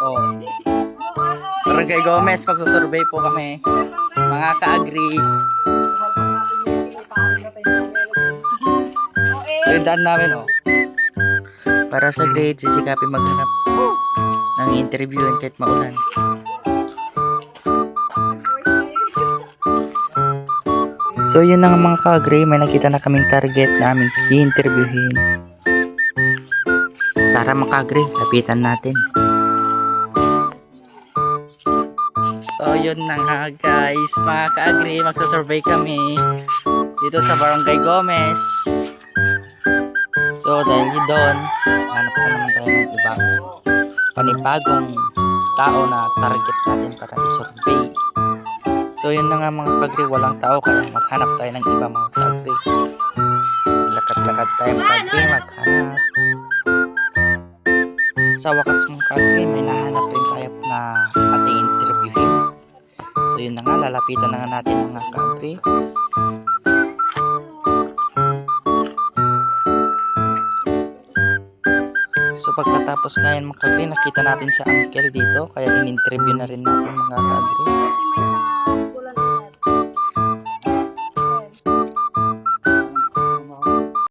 Oh. Barangay Gomez, magsusurvey po kami. Mga ka-agree. Yung daan namin, oh. Para sa grade, sisikapin maghanap ng interview kahit maulan. So yun na nga mga ka-agree, may nakita na kaming target na aming i-interviewin. Tara mga ka-agree, lapitan natin. So yun na nga guys, mga ka-agree, magsasurvey kami dito sa Barangay Gomez. So dahil doon, hanap na naman tayo ng ibang panibagong tao na target natin para i-survey. So yun na nga mga kagri, walang tao kaya maghanap tayo ng iba mga kagri. Lakad-lakad tayo mga kagri, maghanap. Sa wakas mga kagri, may nahanap rin tayo na yun na nga, lalapitan na nga natin mga kagri. So pagkatapos ngayon mga kagri, nakita natin sa uncle dito, kaya in-interview na rin natin mga kagri.